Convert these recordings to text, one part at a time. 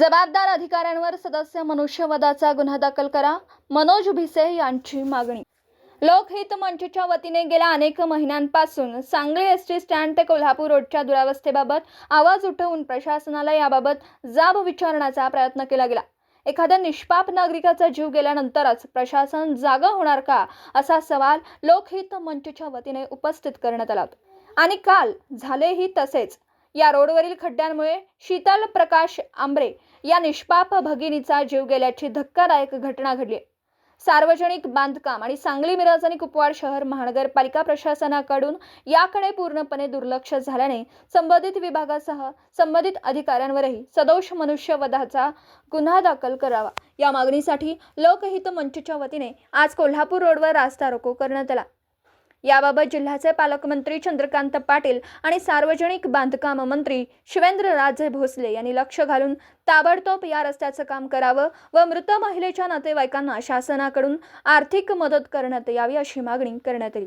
जबाबदार अधिकाऱ्यांवर सदस्य मनुष्यवधाचा गुन्हा दाखल करा. मनोज भिसे यांची मागणी. लोकहित मंचच्या वतीने गेल्या अनेक महिन्यांपासून सांगली एस टी स्टँड ते कोल्हापूर रोडच्या दुरावस्थेबाबत आवाज उठवून प्रशासनाला याबाबत जाब विचारण्याचा प्रयत्न केला गेला. एखाद्या निष्पाप नागरिकाचा जीव गेल्यानंतरच प्रशासन जागा होणार का असा सवाल लोकहित मंचच्या वतीने उपस्थित करण्यात आला आणि काल झालेही तसेच. या रोडवरील खड्ड्यांमुळे शीतल प्रकाश आंबरे या निष्पाप भगिनीचा जीव गेल्याची धक्कादायक घटना घडली. सार्वजनिक बांधकाम आणि सांगली मिरज आणि कुपवाड शहर महानगरपालिका प्रशासनाकडून याकडे पूर्णपणे दुर्लक्ष झाल्याने संबंधित विभागासह संबंधित अधिकाऱ्यांवरही सदोष मनुष्यवधाचा गुन्हा दाखल करावा. या मागणीसाठी लोकहित मंचच्या वतीने आज कोल्हापूर रोडवर रास्ता रोको करण्यात आला. याबाबत जिल्ह्याचे पालकमंत्री चंद्रकांत पाटील आणि सार्वजनिक बांधकाम मंत्री शिवेंद्रराजे भोसले यांनी लक्ष घालून ताबडतोब या रस्त्याचं काम करावं व मृत महिलेच्या नातेवाईकांना शासनाकडून आर्थिक मदत करण्यात यावी अशी मागणी करण्यात आली.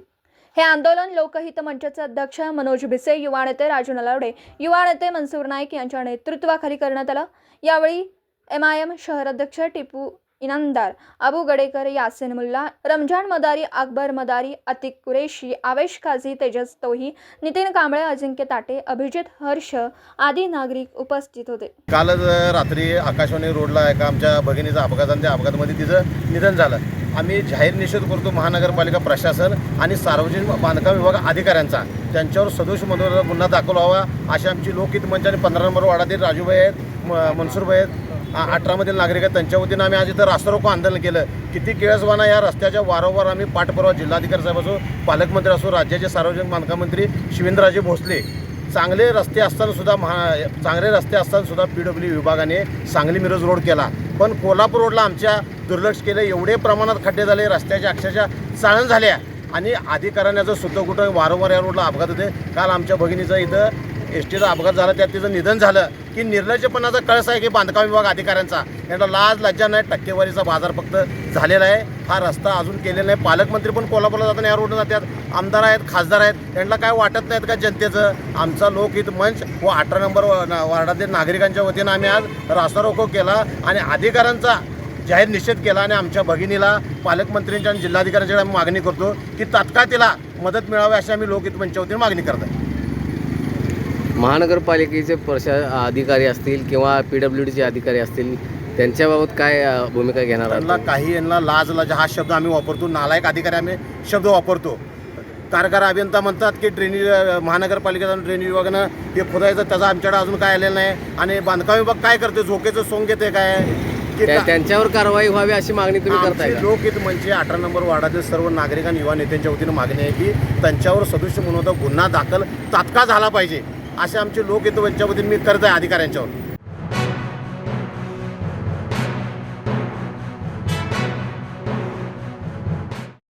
हे आंदोलन लोकहित मंचाचे अध्यक्ष मनोज भिसे युवा नेते राजू नलावडे युवा नेते मनसूर नाईक यांच्या नेतृत्वाखाली करण्यात आलं. यावेळी एम आय एम शहर अध्यक्ष टिपू इनामदार अबू गडेकर यासिन मुल्ला रमजान मदारी अकबर मदारी अतिक कुरेशी आवेश काझी तेजस तोही नितीन कांबळे अजिंक्य ताटे अभिजित हर्ष आदी नागरिक उपस्थित होते. कालच रात्री आकाशवाणी रोडला एका आमच्या भगिनीचा अपघात आणि त्या अपघातामध्ये तिचं निधन झालं. आम्ही जाहीर निषेध करतो महानगरपालिका प्रशासन आणि सार्वजनिक बांधकाम विभाग अधिकाऱ्यांचा. त्यांच्यावर सदोष मनोर गुन्हा दाखल व्हावा अशी आमची लोकहित मंच आणि पंधरा नंबर वार्डातील राजूभाई आहेत म- मनसूरभाई आहेत अठरामधील नागरिक आहेत. त्यांच्या वतीनं आम्ही आज इथं रास्तारोको आंदोलन केलं. किती केळसवाना या रस्त्याच्या वारंवार आम्ही पाठपुरावा जिल्हाधिकारी साहेब असो पालकमंत्री असो राज्याचे सार्वजनिक बांधकाम मंत्री शिवेंद्रराजे भोसले चांगले रस्ते असतानासुद्धा महा चांगले रस्ते असताना सुद्धा पी डब्ल्यू विभागाने सांगली मिरज रोड केला. पण कोल्हापूर रोडला आमच्या दुर्लक्ष केलं. एवढे प्रमाणात खड्डे झाले रस्त्याच्या अक्षरशः चाळण झाल्या. आणि अधिकाऱ्याचं सुद्धा कुठं वारंवार या रोडला अपघात होते. काल आमच्या भगिनीचं इथं एस टीचा अपघात झाला त्यात तिचं निधन झालं. की निर्लज्जपणाचा कळस आहे की बांधकाम विभाग अधिकाऱ्यांचा. यांना लाज लज्जा नाही टक्केवारीचा बाजार फक्त झालेला आहे. हा रस्ता अजून केलेला नाही. पालकमंत्री पण कोल्हापूरला जाताना या रोडनं जातात. आमदार आहेत खासदार आहेत. यांना काय वाटत नाहीत का जनतेचं? आमचा लोकहित मंच व अठरा नंबर वार्डातील नागरिकांच्या वतीनं आम्ही आज रास्ता रोको केला आणि अधिकाऱ्यांचा जाहीर निषेध केला आणि आमच्या भगिनीला पालकमंत्र्यांच्या आणि जिल्हाधिकाऱ्यांच्या आम्ही मागणी करतो की तात्काळ तिला मदत मिळावी अशी आम्ही लोकहित मंचावतीने मागणी करत आहे महानगरपालिकेचे प्रशा अधिकारी असतील किंवा पी डब्ल्यू डीचे अधिकारी असतील त्यांच्याबाबत काय भूमिका घेणार त्यांना आहात काही यांना लाज लाज हा शब्द आम्ही वापरतो. नालायक अधिकारी आम्ही शब्द वापरतो. कारगार अभियंता म्हणतात की ड्रेनेज महानगरपालिकेचा ड्रेनेज विभागानं हे खोदायचं त्याचा आमच्याकडे अजून काय आलेलं नाही. आणि बांधकाम विभाग काय करते? झोकेचं सोंग घेते काय? की त्या- का- त्यांच्यावर कारवाई व्हावी अशी मागणी तुम्ही करताय आमची का लोकहित म्हणजे अठरा नंबर वार्डातील सर्व नागरिक आणि युवा नेत्यांच्या वतीनं मागणी आहे की त्यांच्यावर सदस्य म्हणून गुन्हा दाखल तात्काळ झाला पाहिजे. असे आमचे लोक येतो वतीने मी करत आहे अधिकाऱ्यांच्यावर.